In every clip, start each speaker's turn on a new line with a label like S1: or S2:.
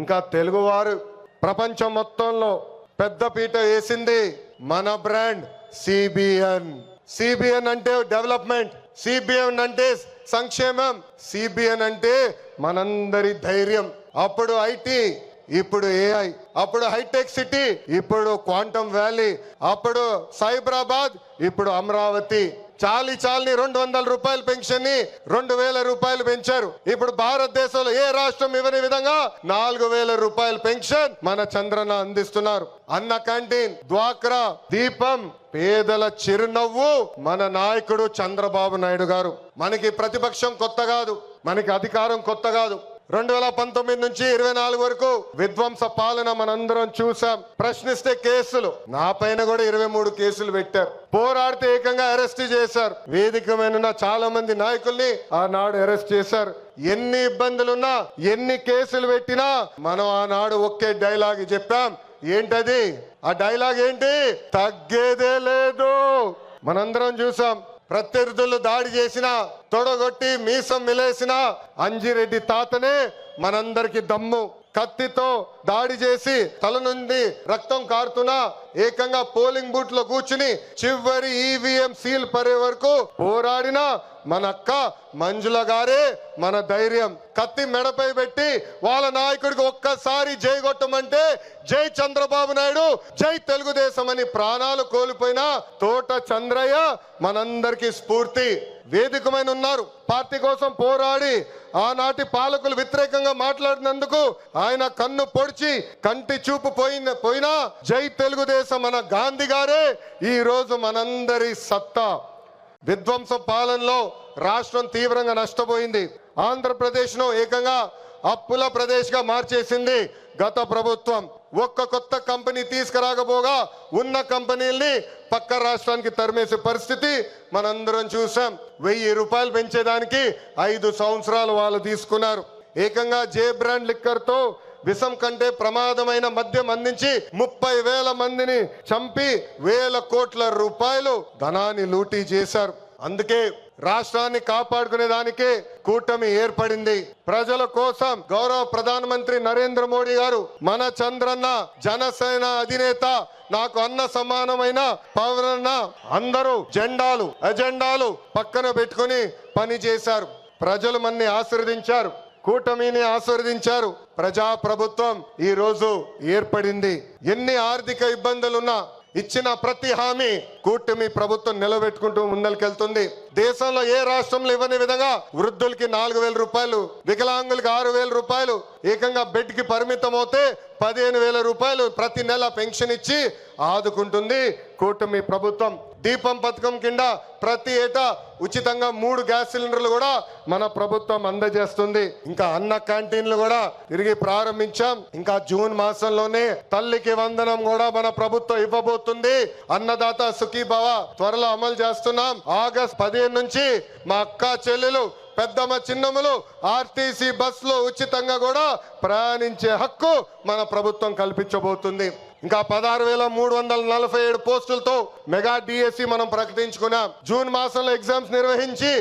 S1: ఇంకా తెలుగువారు ప్రపంచం మొత్తంలో పెద్ద పీట వేసింది మన బ్రాండ్ సిబిఎన్. సిబిఎన్ అంటే డెవలప్మెంట్. సిబిఎన్ అంటే సంక్షేమం. సిబిఎన్ అంటే మనందరి ధైర్యం. అప్పుడు ఐటీ ఇప్పుడు ఏఐ అప్పుడు హైటెక్ సిటీ ఇప్పుడు క్వాంటమ్ వ్యాలీ అప్పుడు సైబరాబాద్ ఇప్పుడు అమరావతి. చాలి చాలని రెండు వందల రూపాయల పెన్షన్ని రెండు వేల రూపాయలు పెంచారు. ఇప్పుడు భారతదేశంలో ఏ రాష్ట్రం ఇవ్వని విధంగా నాలుగు వేల రూపాయల పెన్షన్ మన చంద్రన అందిస్తున్నారు. అన్న క్యాంటీన్ ద్వాక్రా దీపం పేదల చిరునవ్వు మన నాయకుడు చంద్రబాబు నాయుడు గారు. మనకి ప్రతిపక్షం కొత్త కాదు మనకి అధికారం కొత్త కాదు. రెండు వేల పంతొమ్మిది నుంచి ఇరవై నాలుగు వరకు విధ్వంస పాలన మనందరం చూసాం ప్రశ్నిస్తే కేసులు. నా పైన కూడా ఇరవై మూడు కేసులు పెట్టారు. పోరాడితే ఏకంగా అరెస్ట్ చేశారు. వేదిక చాలా మంది నాయకుల్ని ఆనాడు అరెస్ట్ చేశారు. ఎన్ని ఇబ్బందులున్నా ఎన్ని కేసులు పెట్టినా మనం ఆనాడు ఒకే డైలాగ్ చెప్పాం. ఏంటది? ఆ డైలాగ్ ఏంటి? తగ్గేదే లేదు. మనందరం చూసాం ప్రత్యర్థులు దాడి చేసిన తొడగొట్టి మీసం మిలేసిన అంజిరెడ్డి తాతనే మనందరికి దమ్ము కత్తితో దాడి చేసి తల నుండి రక్తం కారుతున్నా ఏకంగా పోలింగ్ బూత్లో కూర్చుని చివరి ఈవీఎం సీల్ పరే వరకు పోరాడిన మన అక్క మంజుల గారే మన ధైర్యం. కత్తి మెడపై పెట్టి వాళ్ళ నాయకుడికి ఒక్కసారి జై కొట్టమంటే జై చంద్రబాబు నాయుడు జై తెలుగుదేశం అని ప్రాణాలు కోల్పోయిన తోట చంద్రయ్య మనందరికీ స్ఫూర్తి. వేదికమైన ఉన్నారు. పార్టీ కోసం పోరాడి ఆనాటి పాలకులు వ్యతిరేకంగా మాట్లాడినందుకు ఆయన కన్ను పొడిచి కంటి చూపు పోయిన పోయినా జై తెలుగుదేశం మన గాంధీ గారే ఈ రోజు మనందరి సత్తా. విధ్వంస పాలనలో రాష్ట్రం తీవ్రంగా నష్టపోయింది. ఆంధ్రప్రదేశ్ను ఏకంగా అప్పుల ప్రదేశ్గా మార్చేసింది గత ప్రభుత్వం. ఒక్క కొత్త కంపెనీ తీసుకురాకపోగా ఉన్న కంపెనీల్ని పక్క రాష్ట్రానికి తరిమేసే పరిస్థితి మనందరం చూసాం. వెయ్యి రూపాయలు పెంచేదానికి ఐదు సంవత్సరాలు వాళ్ళు తీసుకున్నారు. ఏకంగా జే బ్రాండ్ లిక్కర్తో విషం కంటే ప్రమాదమైన మద్యం అందించి ముప్పై వేల మందిని చంపి వేల కోట్ల రూపాయలు ధనాన్ని లూటీ చేశారు. అందుకే రాష్ట్రాన్ని కాపాడుకునే దానికే కూటమి ఏర్పడింది. ప్రజల కోసం గౌరవ ప్రధానమంత్రి నరేంద్ర మోడీ గారు మన చంద్రన్న జనసేన అధినేత నాకు అన్న సమానమైన పవనన్న అందరూ జెండాలు ఎజెండాలు పక్కన పెట్టుకుని పని చేశారు. ప్రజలు మన్ని ఆశీర్వదించారు. కూటమిని ఆశీర్వదించారు. ప్రజా ప్రభుత్వం ఈ రోజు ఏర్పడింది. ఎన్ని ఆర్థిక ఇబ్బందులున్నా ఇచ్చిన ప్రతి హామీ కూటమి ప్రభుత్వం నిలబెట్టుకుంటూ ముందరికెళ్తుంది. దేశంలో ఏ రాష్ట్రంలో ఇవ్వని విధంగా వృద్ధులకి నాలుగు వేల రూపాయలు వికలాంగులకి ఆరు వేల రూపాయలు ఏకంగా బెడ్కి పరిమితం అవుతే పదిహేను వేల రూపాయలు ప్రతి నెల పెన్షన్ ఇచ్చి ఆదుకుంటుంది కూటమి ప్రభుత్వం. దీపం పథకం కింద ప్రతి ఏటా ఉచితంగా మూడు గ్యాస్ సిలిండర్లు కూడా మన ప్రభుత్వం అందజేస్తుంది. ఇంకా అన్న క్యాంటీన్లు కూడా తిరిగి ప్రారంభించాం. ఇంకా జూన్ మాసంలోనే తల్లికి వందనం కూడా మన ప్రభుత్వం ఇవ్వబోతుంది. అన్నదాత సుఖీభవ త్వరలో అమలు చేస్తున్నాం. ఆగస్ట్ పదిహేను నుంచి మా అక్క చెల్లెలు పెద్దమ్మ చిన్నమ్మలు ఆర్టీసీ బస్సులో ఉచితంగా కూడా ప్రయాణించే హక్కు మన ప్రభుత్వం కల్పించబోతుంది. ఇంకా పదహారు వేల మూడు వందల నలభై ఏడు పోస్టులతో మెగా డిఎస్సి మనం ప్రకటించుకున్నాం. జూన్ మాసంలో ఎగ్జామ్స్ నిర్వహించి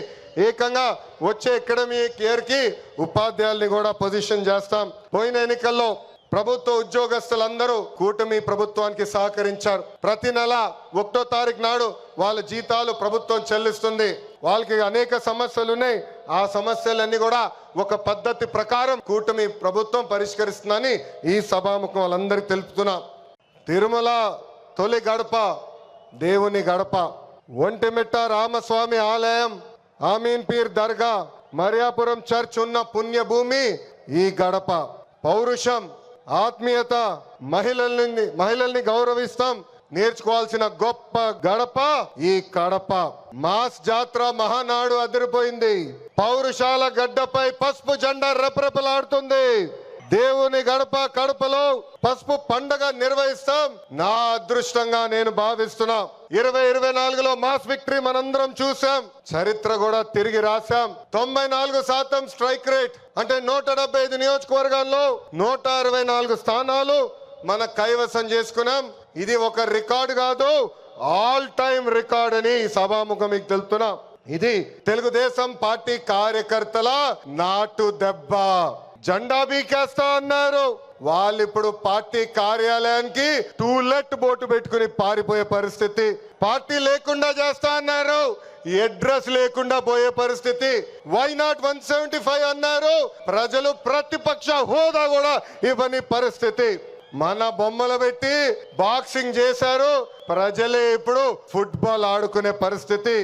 S1: ఏకంగా వచ్చే అకాడమిక్ ఇయర్కి ఉపాధ్యాయుల్ని కూడా పొజిషన్ చేస్తాం. పోయిన ఎన్నికల్లో ప్రభుత్వ ఉద్యోగస్తులందరూ కూటమి ప్రభుత్వానికి సహకరించారు. ప్రతి నెల ఒకటో తారీఖు నాడు వాళ్ళ జీతాలు ప్రభుత్వం చెల్లిస్తుంది. వాళ్ళకి అనేక సమస్యలు ఉన్నాయి. ఆ సమస్యలన్నీ కూడా ఒక పద్ధతి ప్రకారం కూటమి ప్రభుత్వం పరిష్కరిస్తుందని ఈ సభాముఖం వాళ్ళందరికీ తెలుపుతున్నాం. తిరుమల తొలి గడప దేవుని గడప. ఒంటిమిట్ట రామస్వామి ఆలయం ఆమీన్ పీర్ దర్గా మరియాపురం చర్చ్ ఉన్న పుణ్యభూమి ఈ గడప. పౌరుషం ఆత్మీయత మహిళల్ని మహిళల్ని గౌరవిస్తాం. నేర్చుకోవాల్సిన గొప్ప గడప ఈ కడప. మాస్ జాత్ర మహానాడు అదిరిపోయింది. పౌరుషాల గడ్డపై పసుపు జెండా రెపరెపలాడుతుంది. దేవుని గడప కడపలో పసుపు పండగ నిర్వహిస్తాం. నా అదృష్టంగా నేను భావిస్తున్నా. ఇరవై ఇరవై నాలుగులో మాస్ విక్టరీ మనందరం చూసాం చరిత్ర కూడా తిరిగి రాశాం. తొంభై నాలుగు శాతం స్ట్రైక్ రేట్. అంటే నూట డెబ్బై ఐదు నియోజకవర్గాల్లో నూట అరవై నాలుగు స్థానాలు మన కైవసం చేసుకున్నాం. ఇది ఒక రికార్డు కాదు ఆల్ టైమ్ రికార్డ్ అని సభాముఖం మీకు తెలుపుతున్నా. ఇది తెలుగుదేశం పార్టీ కార్యకర్తల నాటు దెబ్బ. జెండా బీకేస్తా అన్నారు. వాళ్ళు ఇప్పుడు పార్టీ కార్యాలయానికి టూలెట్ బోటు పెట్టుకుని పారిపోయే పరిస్థితి. పార్టీ లేకుండా చేస్తా అన్నారు. అడ్రస్ లేకుండా పోయే పరిస్థితి. Why not one seventy five అన్నారు. ప్రజలు ప్రతిపక్ష హోదా కూడా ఇవ్వని పరిస్థితి. మన బొమ్మలు పెట్టి బాక్సింగ్ చేశారు. ప్రజలే ఇప్పుడు ఫుట్బాల్ ఆడుకునే పరిస్థితి.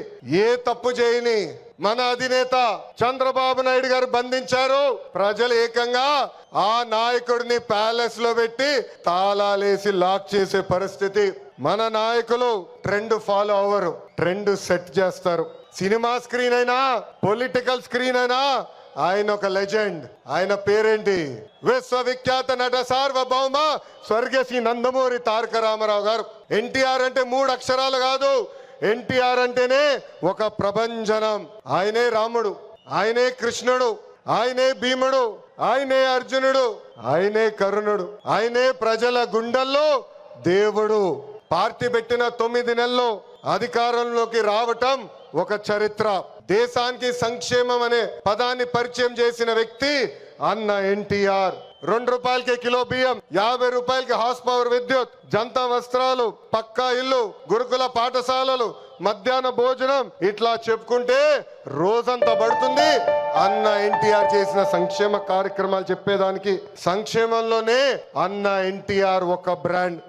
S1: ఏ తప్పు చేయని. మన అధినేత చంద్రబాబు నాయుడు గారు బంధించారు. ప్రజలు ఏకంగా ఆ నాయకుడిని ప్యాలెస్లో పెట్టి తాళాలేసి లాక్ చేసే పరిస్థితి. మన నాయకులు ట్రెండ్ ఫాలో అవ్వరు ట్రెండ్ సెట్ చేస్తారు. సినిమా స్క్రీన్ అయినా పొలిటికల్ స్క్రీన్ అయినా ఆయన ఒక లెజెండ్. ఆయన పేరేంటి? విశ్వవిఖ్యాత నట సార్వభౌమ స్వర్గశ్రీ నందమూరి తారక రామారావు గారు. ఎన్టీఆర్ అంటే మూడు అక్షరాలు కాదు ఎన్టీఆర్ అంటేనే ఒక ప్రభంజనం. ఆయనే రాముడు ఆయనే కృష్ణుడు ఆయనే భీముడు ఆయనే అర్జునుడు ఆయనే కరుణుడు ఆయనే ప్రజల గుండెల్లో దేవుడు. పార్టీ పెట్టిన తొమ్మిది నెలల్లో అధికారంలోకి రావటం ఒక చరిత్ర. దేశానికి సంక్షేమం అనే పదాన్ని పరిచయం చేసిన వ్యక్తి అన్న ఎన్టీఆర్ రెండు రూపాయలకి కిలో బియ్యం యాభై రూపాయలకి హార్స్ పవర్ విద్యుత్ జంతా వస్త్రాలు పక్కా ఇల్లు గురుకుల పాఠశాలలు మధ్యాహ్న భోజనం. ఇట్లా చెప్పుకుంటే రోజంతా పడుతుంది. అన్న ఎన్టీఆర్ చేసిన సంక్షేమ కార్యక్రమాలు చెప్పేదానికి సంక్షేమంలోనే అన్న ఎన్టీఆర్ ఒక బ్రాండ్.